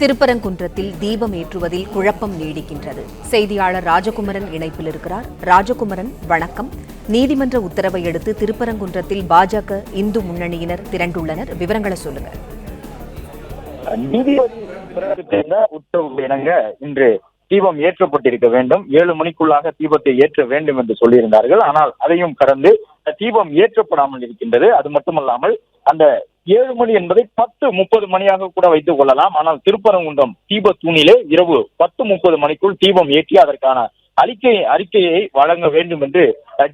திருப்பரங்குன்றத்தில் தீபம் ஏற்றுவதில் குழப்பம் நீடிக்கின்றது. செய்தியாளர் ராஜகுமரன் இணைப்பில் இருக்கிறார். ராஜகுமரன் வணக்கம். நீதிமன்ற உத்தரவை அடுத்து திருப்பரங்குன்றத்தில் பாஜக இந்து முன்னணியினர் திரண்டுள்ளனர். விவரங்களை சொல்லுங்க. நீதிபதி உத்தரவு இணங்க இன்று தீபம் ஏற்றப்பட்டிருக்க வேண்டும். ஏழு மணிக்குள்ளாக தீபத்தை ஏற்ற வேண்டும் என்று சொல்லியிருந்தார்கள். ஆனால் அதையும் கடந்து தீபம் ஏற்றப்படாமல் இருக்கின்றது. அது மட்டுமல்லாமல் அந்த ஏழு மணி என்பதை பத்து முப்பது மணியாக கூட வைத்துக் கொள்ளலாம். ஆனால் திருப்பரங்குன்றம் தீப தூணிலே இரவு பத்து முப்பது மணிக்குள் தீபம் ஏற்றி அதற்கான அறிக்கை அறிக்கையை வழங்க வேண்டும் என்று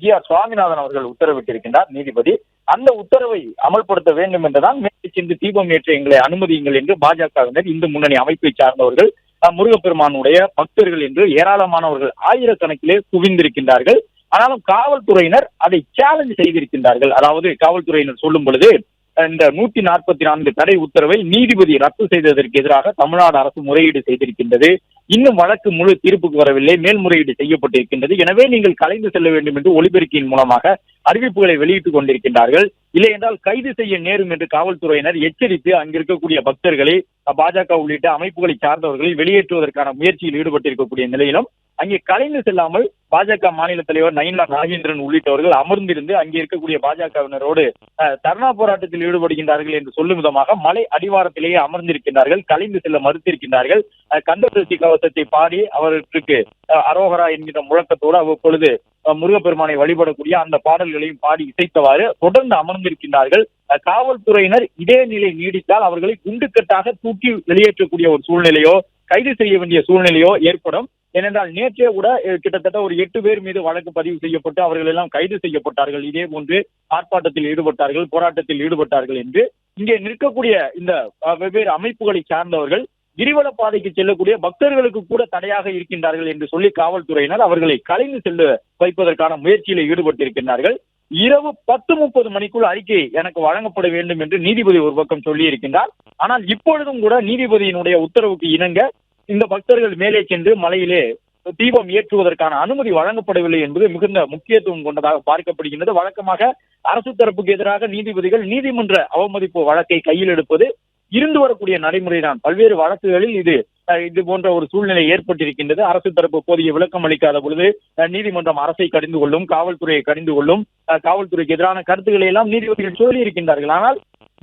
ஜி ஆர் சுவாமிநாதன் அவர்கள் உத்தரவிட்டிருக்கின்றார். நீதிபதி அந்த உத்தரவை அமல்படுத்த வேண்டும் என்றுதான் மேலே சென்று தீபம் ஏற்ற எங்களை அனுமதியுங்கள் என்று பாஜகவினர் இந்து முன்னணி அமைப்பை சார்ந்தவர்கள் முருகப்பெருமானுடைய பக்தர்கள் என்று ஏராளமானவர்கள் ஆயிரக்கணக்கிலே குவிந்திருக்கின்றார்கள். ஆனாலும் காவல்துறையினர் அதை சேலஞ்ச் செய்திருக்கின்றார்கள். அதாவது காவல்துறையினர் சொல்லும் பொழுது இந்த நூத்தி நாற்பத்தி நான்கு தடை உத்தரவை நீதிபதி ரத்து செய்ததற்கு எதிராக தமிழ்நாடு அரசு முறையீடு செய்திருக்கின்றது. இன்னும் வழக்கு முழு தீர்ப்புக்கு வரவில்லை. மேல்முறையீடு செய்யப்பட்டிருக்கின்றது. எனவே நீங்கள் கலைந்து செல்ல வேண்டும் என்று ஒலிபெருக்கியின் மூலமாக அறிவிப்புகளை வெளியிட்டுக் கொண்டிருக்கின்றார்கள். இல்லை என்றால் கைது செய்ய நேரும் என்று காவல்துறையினர் எச்சரித்து அங்கிருக்கக்கூடிய பக்தர்களை பாஜக உள்ளிட்ட அமைப்புகளை சார்ந்தவர்களை வெளியேற்றுவதற்கான முயற்சியில் ஈடுபட்டிருக்கக்கூடிய நிலையிலும் அங்கே கலைந்து செல்லாமல் பாஜக மாநில தலைவர் நயினா நாகேந்திரன் உள்ளிட்டவர்கள் அமர்ந்திருந்து அங்கே இருக்கக்கூடிய பாஜகவினரோடு தர்ணா போராட்டத்தில் ஈடுபடுகின்றார்கள் என்று சொல்லும் விதமாக மலை அடிவாரத்திலேயே அமர்ந்திருக்கின்றார்கள் கலைந்து செல்ல மறுத்திருக்கின்றார்கள். அஹ், கந்தசஷ்டி கவசத்தை பாடி அவர்களுக்கு அரோகரா என்கிற முழக்கத்தோடு அவ்வப்பொழுது முருகப்பெருமானை வழிபடக்கூடிய அந்த பாடல் பாடல்களையும் பாடி இசைத்தவாறு தொடர்ந்து அமர்ந்திருக்கின்றார்கள். காவல்துறையினர் இதே நிலை நீடித்தால் அவர்களை குண்டுக்கட்டாக தூக்கி வெளியேற்றக்கூடிய ஒரு சூழ்நிலையோ கைது செய்ய வேண்டிய சூழ்நிலையோ ஏற்படும். ஏனென்றால் நேற்றே கூட கிட்டத்தட்ட ஒரு எட்டு பேர் மீது வழக்கு பதிவு செய்யப்பட்டு அவர்கள் எல்லாம் கைது செய்யப்பட்டார்கள். இதே போன்று ஆர்ப்பாட்டத்தில் ஈடுபட்டார்கள் போராட்டத்தில் ஈடுபட்டார்கள் என்று இங்கே நிற்கக்கூடிய இந்த வெவ்வேறு அமைப்புகளை சார்ந்தவர்கள் கிரிவல பாதைக்கு செல்லக்கூடிய பக்தர்களுக்கு கூட தடையாக இருக்கின்றார்கள் என்று சொல்லி காவல்துறையினர் அவர்களை கலைந்து செல்ல வைப்பதற்கான முயற்சியில் ஈடுபட்டிருக்கின்றார்கள். இரவு பத்து முப்பது மணிக்குள் அறிக்கை எனக்கு வழங்கப்பட வேண்டும் என்று நீதிபதி ஒரு பக்கம் சொல்லி இருக்கின்றார் ஆனால் இப்பொழுதும் கூட நீதிபதியினுடைய உத்தரவுக்கு இணங்க இந்த பக்தர்கள் மேலே சென்று மலையிலே தீபம் ஏற்றுவதற்கான அனுமதி வழங்கப்படவில்லை என்பது மிகுந்த முக்கியத்துவம் கொண்டதாக பார்க்கப்படுகின்றது. வழக்கமாக அரசு தரப்புக்கு எதிராக நீதிபதிகள் நீதிமன்ற அவமதிப்பு வழக்கை கையில் எடுப்பது இருந்து வரக்கூடிய நடைமுறைதான். பல்வேறு வழக்குகளில் இது இது போன்ற ஒரு சூழ்நிலை ஏற்பட்டிருக்கின்றது. அரசு தரப்பு போதிய விளக்கம் அளிக்காத பொழுது நீதிமன்றம் அரசை கடிந்து கொள்ளும் காவல்துறையை கடிந்து கொள்ளும் காவல்துறைக்கு எதிரான கருத்துக்களை எல்லாம் நீதிபதிகள் சொல்லி இருக்கின்றார்கள். ஆனால்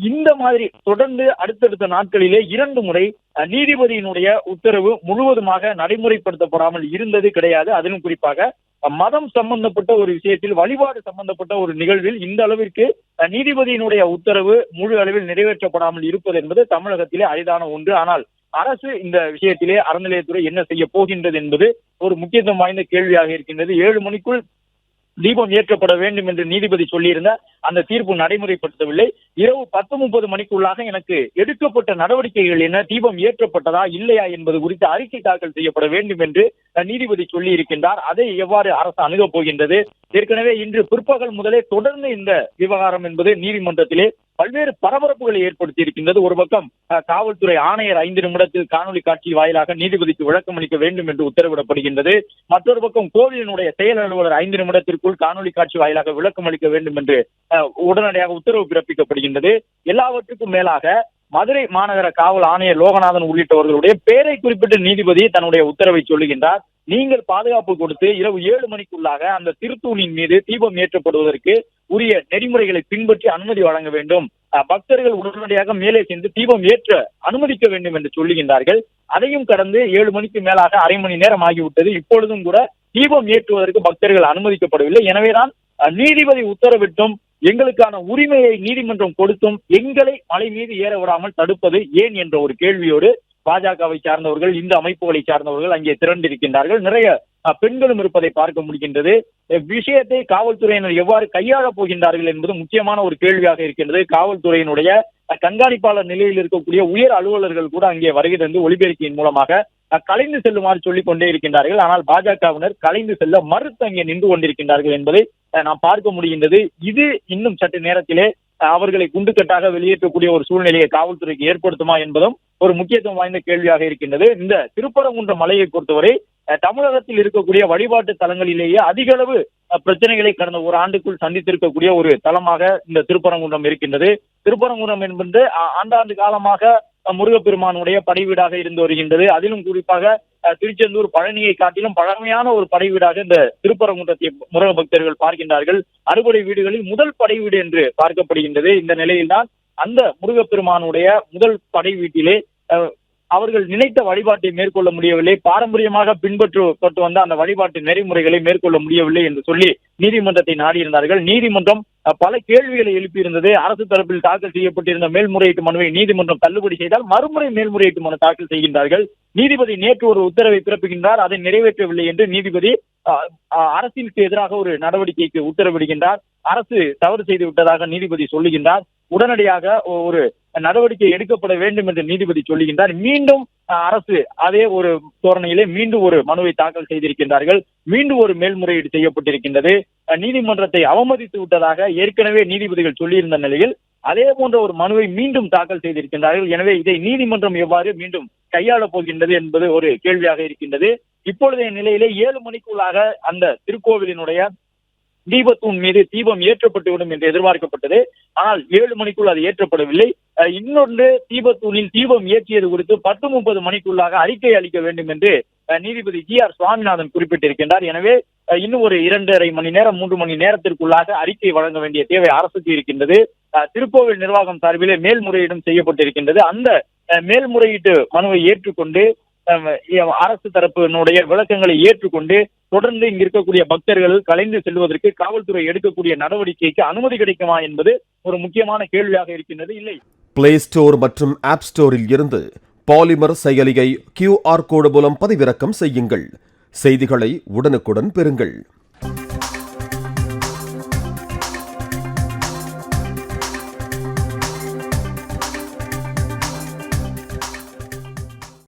இந்த மாதிரி தொடர்ந்து அடுத்தடுத்த நாட்களிலே இரண்டு முறை நீதிபதியினுடைய உத்தரவு முழுவதுமாக நடைமுறைப்படுத்தப்படாமல் இருந்தது கிடையாது. அதிலும் குறிப்பாக மதம் சம்பந்தப்பட்ட ஒரு விஷயத்தில் வழிபாடு சம்பந்தப்பட்ட ஒரு நிகழ்வில் இந்த அளவிற்கு நீதிபதியினுடைய உத்தரவு முழு அளவில் நிறைவேற்றப்படாமல் இருப்பது என்பது தமிழகத்திலே அரிதான ஒன்று. ஆனால் அரசு இந்த விஷயத்திலே அறநிலையத்துறை என்ன செய்ய போகின்றது என்பது ஒரு முக்கியத்துவம் வாய்ந்த கேள்வியாக இருக்கின்றது. ஏழு மணிக்குள் தீபம் ஏற்றப்பட வேண்டும் என்று நீதிபதி சொல்லியிருந்த அந்த தீர்ப்பு நடைமுறைப்படுத்தவில்லை. இரவு பத்து முப்பது மணிக்குள்ளாக எனக்கு எடுக்கப்பட்ட நடவடிக்கைகள் என்ன? தீபம் ஏற்றப்பட்டதா இல்லையா என்பது குறித்து அறிக்கை தாக்கல் செய்யப்பட வேண்டும் என்று நீதிபதி சொல்லி இருக்கின்றார் அதை எவ்வாறு அரசு அணுகப் போகின்றது? ஏற்கனவே இன்று பிற்பகல் முதலே தொடர்ந்து இந்த விவகாரம் என்பது நீதிமன்றத்திலே பல்வேறு பரபரப்புகளை ஏற்படுத்தி இருக்கின்றது. ஒரு பக்கம் காவல்துறை ஆணையர் ஐந்து நிமிடத்தில் காணொலி காட்சி வாயிலாக நீதிபதிக்கு விளக்கம் அளிக்க வேண்டும் என்று உத்தரவிடப்படுகின்றது. மற்றொரு பக்கம் கோவிலினுடைய செயல் அலுவலர் ஐந்து நிமிடத்திற்குள் காணொலி காட்சி வாயிலாக விளக்கம் அளிக்க வேண்டும் என்று அஹ், உடனடியாக உத்தரவு பிறப்பிக்கப்படுகின்றது. எல்லாவற்றுக்கும் மேலாக மதுரை மாநகர காவல் ஆணையர் லோகநாதன் உள்ளிட்டவர்களுடைய பெயரை குறிப்பிட்டு நீதிபதி தன்னுடைய உத்தரவை சொல்லுகின்றார். நீங்கள் பாதுகாப்பு கொடுத்து இரவு ஏழு மணிக்குள்ளாக அந்த திருத்தூணின் மீது தீபம் ஏற்றப்படுவதற்கு உரிய நெறிமுறைகளை பின்பற்றி அனுமதி வழங்க வேண்டும். அஹ், பக்தர்கள் உடனடியாக மேலே சென்று தீபம் ஏற்ற அனுமதிக்க வேண்டும் என்று சொல்லுகின்றார்கள். அதையும் கடந்து ஏழு மணிக்கு மேலாக அரை மணி நேரம் ஆகிவிட்டது. இப்பொழுதும் கூட தீபம் ஏற்றுவதற்கு பக்தர்கள் அனுமதிக்கப்படவில்லை. எனவேதான் நீதிபதி உத்தரவிட்டும் எங்களுக்கான உரிமையை நீதிமன்றம் கொடுத்தும் எங்களை மலை மீது ஏற விடாமல் தடுப்பது ஏன் என்ற ஒரு கேள்வியோடு பாஜகவை சார்ந்தவர்கள் இந்த அமைப்புகளை சார்ந்தவர்கள் அங்கே திரண்டிருக்கின்றார்கள். நிறைய பெண்களும் இருப்பதை பார்க்க முடிகின்றது. விஷயத்தை காவல்துறையினர் எவ்வாறு கையாளப் போகின்றார்கள் என்பது முக்கியமான ஒரு கேள்வியாக இருக்கின்றது. காவல்துறையினுடைய கண்காணிப்பாளர் நிலையில் இருக்கக்கூடிய உயர் அலுவலர்கள் கூட அங்கே வருகை தந்து ஒலிபெருக்கியின் மூலமாக கலைந்து செல்லுமாறு சொல்லிக் கொண்டே இருக்கின்றார்கள். ஆனால் பாஜகவினர் கலைந்து செல்ல மறுத்து அங்கே நின்று கொண்டிருக்கின்றார்கள் என்பதை நாம் பார்க்க முடிகின்றது. இது இன்னும் சற்று நேரத்திலே அவர்களை குண்டுக்கட்டாக வெளியேற்றக்கூடிய ஒரு சூழ்நிலையை காவல்துறைக்கு ஏற்படுத்துமா என்பதும் ஒரு முக்கியத்துவம் வாய்ந்த கேள்வியாக இருக்கின்றது. இந்த திருப்பரங்குன்ற மலையை பொறுத்தவரை தமிழகத்தில் இருக்கக்கூடிய வழிபாட்டு தலங்களிலேயே அதிக அளவு பிரச்சனைகளை கடந்த ஒரு ஆண்டுக்குள் சந்தித்திருக்கக்கூடிய ஒரு தலமாக இந்த திருப்பரங்குன்றம் இருக்கின்றது. திருப்பரங்குன்றம் என்பது ஆண்டாண்டு காலமாக முருகப்பெருமானுடைய படைவீடாக இருந்து வருகின்றது. அதிலும் குறிப்பாக திருச்செந்தூர் பழனியை காட்டிலும் பழமையான ஒரு படைவீடாக இந்த திருப்பரங்குன்றத்தை முருக பக்தர்கள் பார்க்கின்றார்கள். அறுபடை வீடுகளில் முதல் படை வீடு என்று பார்க்கப்படுகின்றது. இந்த நிலையில்தான் அந்த முருகப்பெருமானுடைய முதல் படை வீட்டிலே அஹ், அவர்கள் நினைத்த வழிபாட்டை மேற்கொள்ள முடியவில்லை. பாரம்பரியமாக பின்பற்றப்பட்டு வந்த அந்த வழிபாட்டு நெறிமுறைகளை மேற்கொள்ள முடியவில்லை என்று சொல்லி நீதிமன்றத்தை நாடியிருந்தார்கள். நீதிமன்றம் பல கேள்விகளை எழுப்பியிருந்தது. அரசு தரப்பில் தாக்கல் செய்யப்பட்டிருந்த மேல்முறையீட்டு மனுவை நீதிமன்றம் தள்ளுபடி செய்தால் மறுமுறை மேல்முறையீட்டு மனு தாக்கல் செய்கின்றார்கள். நீதிபதி நேற்று ஒரு உத்தரவை பிறப்புகின்றார் அதை நிறைவேற்றவில்லை என்று நீதிபதி அரசிற்கு எதிராக ஒரு நடவடிக்கைக்கு உத்தரவிடுகின்றார். அரசு தவறு செய்து விட்டதாக நீதிபதி சொல்லுகின்றார். உடனடியாக ஒரு நடவடிக்கை எடுக்கப்பட வேண்டும் என்று நீதிபதி சொல்லுகின்றார். மீண்டும் அரசு அதே ஒரு தோரணையிலே மீண்டும் ஒரு மனுவை தாக்கல் செய்திருக்கின்றார்கள். மீண்டும் ஒரு மேல்முறையீடு செய்யப்பட்டிருக்கின்றது. நீதிமன்றத்தை அவமதித்து விட்டதாக ஏற்கனவே நீதிபதிகள் சொல்லியிருந்த நிலையில் அதே போன்ற ஒரு மனுவை மீண்டும் தாக்கல் செய்திருக்கின்றார்கள். எனவே இதை நீதிமன்றம் எவ்வாறு மீண்டும் கையாளப் போகின்றது என்பது ஒரு கேள்வியாக இருக்கின்றது. இப்பொழுதைய நிலையிலே ஏழு மணிக்குள்ளாக அந்த திருக்கோவிலினுடைய தீபத்தூண் மீது தீபம் ஏற்றப்பட்டுவிடும் என்று எதிர்பார்க்கப்பட்டது. ஆனால் ஏழு மணிக்குள் அது ஏற்றப்படவில்லை. இன்னொன்று தீபத்தூணில் தீபம் ஏற்றியது குறித்து பத்து முப்பது மணிக்குள்ளாக அறிக்கை அளிக்க வேண்டும் என்று நீதிபதி ஜி ஆர் சுவாமிநாதன் குறிப்பிட்டிருக்கின்றார். எனவே இன்னும் ஒரு இரண்டரை மணி நேரம் மூன்று மணி நேரத்திற்குள்ளாக அறிக்கை வழங்க வேண்டிய தேவை அரசுக்கு இருக்கின்றது. திருக்கோவில் நிர்வாகம் சார்பிலே மேல்முறையீடும் செய்யப்பட்டிருக்கின்றது. அந்த மேல்முறையீட்டு மனுவை ஏற்றுக்கொண்டு அரசு தரப்பினுடைய விளக்கங்களை ஏற்றுக்கொண்டு தொடர்ந்து இங்க இருக்கக்கூடிய பக்தர்கள் கலைந்து செல்வதற்கு காவல்துறை எடுக்கக்கூடிய நடவடிக்கைக்கு அனுமதி கிடைக்குமா என்பது ஒரு முக்கியமான கேள்வியாக இருக்கின்றது இல்லை. பிளே ஸ்டோர் மற்றும் ஆப் ஸ்டோரில் இருந்து பாலிமர் செயலியை கியூஆர் கோடு மூலம் பதிவிறக்கம் செய்யுங்கள். செய்திகளை உடனுக்குடன் பெறுங்கள்.